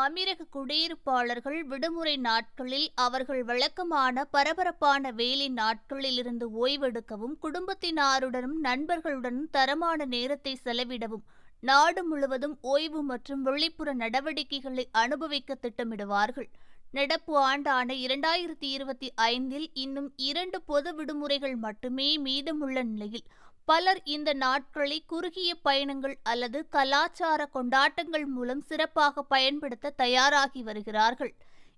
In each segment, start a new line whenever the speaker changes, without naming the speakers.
அமீரக குடியிருப்பாளர்கள் விடுமுறை நாட்களில் அவர்கள் வழக்கமான பரபரப்பான வேலை நாட்களிலிருந்து ஓய்வெடுக்கவும் குடும்பத்தினாருடனும் நண்பர்களுடனும் தரமான நேரத்தை செலவிடவும் நாடு முழுவதும் ஓய்வு மற்றும் வெளிப்புற நடவடிக்கைகளை அனுபவிக்க திட்டமிடுவார்கள். நடப்பு ஆண்டான இரண்டாயிரத்தி இருபத்தி ஐந்தில் இன்னும் இரண்டு பொது விடுமுறைகள் மட்டுமே மீதமுள்ள நிலையில் பலர் இந்த நாட்களை குறுகிய பயணங்கள் அல்லது கலாச்சார கொண்டாட்டங்கள் மூலம் சிறப்பாக பயன்படுத்த தயாராகி வருகிறார்கள்.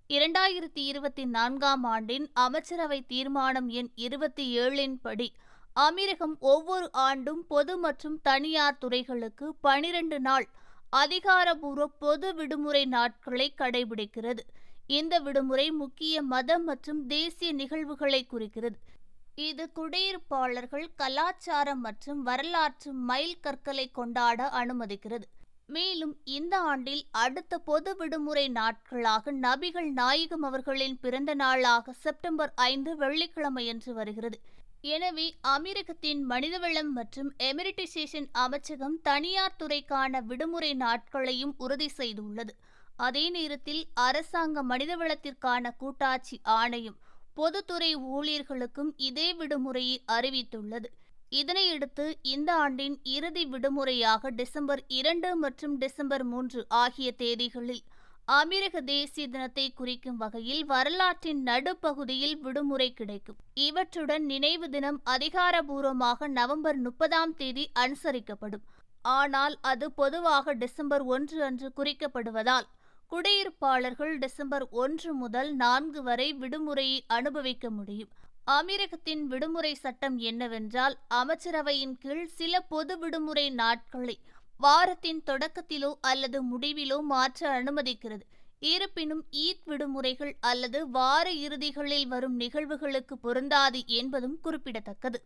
இரண்டாயிரத்தி இருபத்தி நான்காம் ஆண்டின் அமைச்சரவை தீர்மானம் எண் இருபத்தி ஏழின் படி அமீரகம் ஒவ்வொரு ஆண்டும் பொது மற்றும் தனியார் துறைகளுக்கு பனிரெண்டு நாள் அதிகாரபூர்வ பொது விடுமுறை நாட்களை கடைபிடிக்கிறது. இந்த விடுமுறை முக்கிய மதம் மற்றும் தேசிய நிகழ்வுகளை குறிக்கிறது. இது குடியிருப்பாளர்கள் கலாச்சாரம் மற்றும் வரலாற்று மைல் கற்களை கொண்டாட அனுமதிக்கிறது. மேலும் இந்த ஆண்டில் அடுத்த பொது விடுமுறை நாட்களாக நபிகள் நாயகம் அவர்களின் பிறந்த நாளாக செப்டம்பர் ஐந்து வெள்ளிக்கிழமையன்று வருகிறது. எனவே அமெரிக்கத்தின் மனிதவளம் மற்றும் எமிரிட்டைசேஷன் அமைச்சகம் தனியார் துறைக்கான விடுமுறை நாட்களையும் உறுதி செய்துள்ளது. அதே நேரத்தில் அரசாங்க மனிதவளத்திற்கான கூட்டாட்சி ஆணையம் பொதுத்துறை ஊழியர்களுக்கும் இதே விடுமுறையை அறிவித்துள்ளது. இதனையடுத்து இந்த ஆண்டின் இறுதி விடுமுறையாக டிசம்பர் இரண்டு மற்றும் டிசம்பர் மூன்று ஆகிய தேதிகளில் அமீரக தேசிய தினத்தை குறிக்கும் வகையில் வரலாற்றின் நடுப்பகுதியில் விடுமுறை கிடைக்கும். இவற்றுடன் நினைவு தினம் அதிகாரபூர்வமாக நவம்பர் முப்பதாம் தேதி அனுசரிக்கப்படும். ஆனால் அது பொதுவாக டிசம்பர் ஒன்று அன்று குறிக்கப்படுவதால் குடியிருப்பாளர்கள் டிசம்பர் ஒன்று முதல் நான்கு வரை விடுமுறையை அனுபவிக்க முடியும். அமீரகத்தின் விடுமுறை சட்டம் என்னவென்றால் அமைச்சரவையின் கீழ் சில பொது விடுமுறை நாட்களை வாரத்தின் தொடக்கத்திலோ அல்லது முடிவிலோ மாற்ற அனுமதிக்கிறது. இருப்பினும் ஈத் விடுமுறைகள் அல்லது வார இறுதிகளில் வரும் நிகழ்வுகளுக்கு பொருந்தாது என்பதும் குறிப்பிடத்தக்கது.